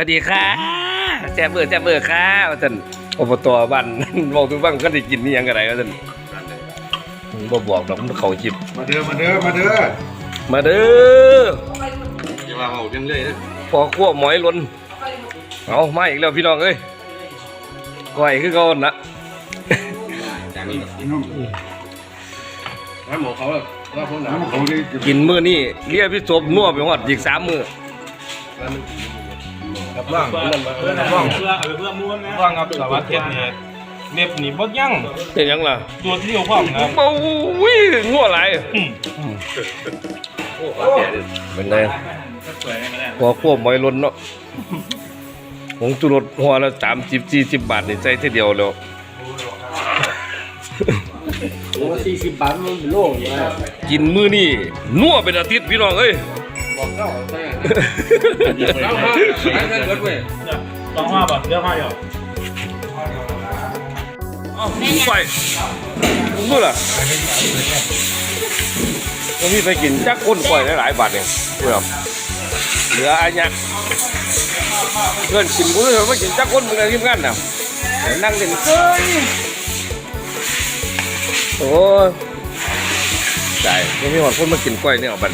วัสดีค่ะแซ่บเบอร์แซ่บเบอร์ค่ะว่าท่านอบตบ้าน บอกทุกบ้านก็ได้กินนี่ยังกันไรว่าท่านบ่บอกดอกมันเขาจิบ มาเด้อมาเด้อมาเด้อมาเด้ออย่าว่าเอาจังเลยเด้อพอขั้วหมอยล้นเอามาอีกแล้วพี่น้องเอ้ยก้อยคือเก่าหั่นนะจางนี้น้ำหมูเขาว่าพวกน้ำเขานี่กินมื้อนี้เรียกพี่ศพนัวไปฮอดอีกสามมื้อ กับร่างเพื่อนเพื่อนร่างเพื่อเพื่อม้วนนะร่างครับสารวัตรเทศเนี่เน็บหนีบดยั่งเป็นหยังล่ะตัวเที่ยวพร้อมนะโอ้ยงัวหลายเป็นไงพอขั้วหมอยล้นเนาะผงจุรสหัวละสามสิบสี่สิบบาทนี่ใส่ทีเดียวแล้วสี่สิบบาทมันเป็นโล่งอยู่กินมื้อนี่นัวเป็นอาทิตย์พี่น้องเอ้ย บอกเจ้าใช่เจ้าห้าใช้เงินเบิดเว้ยต้องห้าบาทเลือกห้าหยอกเอ้าไปนู่นล่ะก็มีไปกินจักคนก่อยหลายบาทเองเพื่อนเหลืออันยักเพื่อนกินกูเลยว่ากินจักคนมึงอะไรที่งานน่ะนั่งเล่นเซ้ยโอ้ยได้ไม่มีหอดคนมากินกล้วยเนี่ยเอาบัน